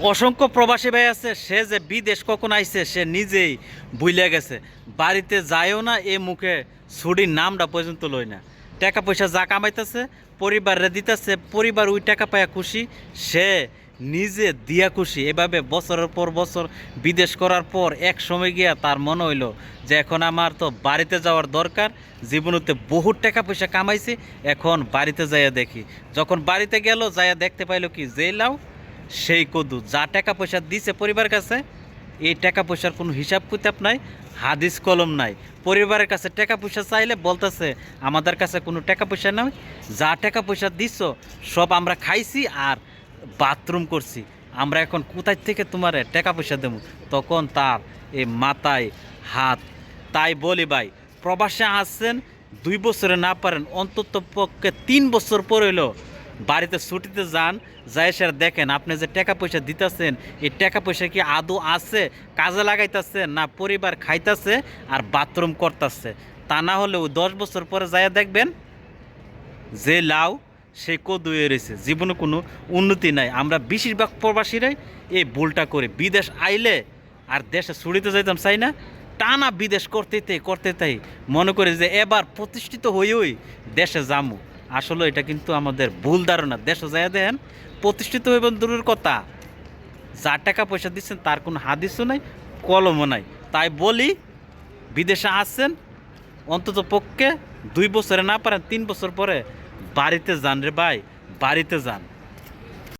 অসংখ্য প্রবাসী ভাই আছে, সে যে বিদেশ কখন আইছে, সে নিজেই ভুলে গেছে। বাড়িতে যায়ও না, এ মুখে ছুটির নামটা পর্যন্ত লই না। টাকা পয়সা যা কামাইতেছে, পরিবারে দিতেছে, পরিবার ওই টাকা পায়া খুশি, সে নিজে দিয়া খুশি। এভাবে বছরের পর বছর বিদেশ করার পর এক সময় গিয়া তার মনে হইল যে এখন আমার তো বাড়িতে যাওয়ার দরকার, জীবনতে বহুত টাকা পয়সা কামাইছি, এখন বাড়িতে যাইয়া দেখি। যখন বাড়িতে গেল, যাইয়া দেখতে পাইলো কি যে লাও সেই কদু, যা টাকা পয়সা দিছে পরিবার কাছে, এই টাকা পয়সার কোনো হিসাব কিতাব নাই, হাদিস কলম নাই। পরিবারের কাছে টাকা পয়সা চাইলে বলতেছে, আমাদের কাছে কোনো টাকা পয়সা নাই, যা টাকা পয়সা দিছ, সব আমরা খাইছি আর বাথরুম করছি। আমরা এখন কোথায় থেকে তোমার টাকা পয়সা দেবো? তখন তার এই মাথায় হাত, তাই বলি ভাই, প্রবাসে আসছেন দুই বছরে না পারেন, অন্তত পক্ষে তিন বছর পর হইল বাড়িতে ছুটিতে যান, যাই স্যার দেখেন, আপনি যে টাকা পয়সা দিতেছেন, এই টাকা পয়সা কি আদৌ আছে, কাজে লাগাইতেছে না পরিবার খাইতেছে আর বাথরুম করতেছে? তা না হলে ওই দশ বছর পরে যাইয়া দেখবেন যে লাউ সে কদু রয়েছে। জীবনে কোনো উন্নতি নাই। আমরা বেশিরভাগ প্রবাসীরাই এই ভুলটা করে। বিদেশ আইলে আর দেশে ছুটিতে যাইতাম, চাই না? টানা বিদেশ করতে করতে তাই মনে করি যে এবার প্রতিষ্ঠিত হইই দেশে যামু। আসলে এটা কিন্তু আমাদের ভুল ধারণা। দেশে যাইয়া দেন, প্রতিষ্ঠিত হইবেন দূরের কথা। যার টাকা পয়সা দিচ্ছেন, তার কোনো হাদিসও নাই, কলমও নাই। তাই বলি, বিদেশে আসছেন, অন্তত পক্ষে দুই বছরে না পারেন, তিন বছর পরে বাড়িতে যান রে ভাই, বাড়িতে যান।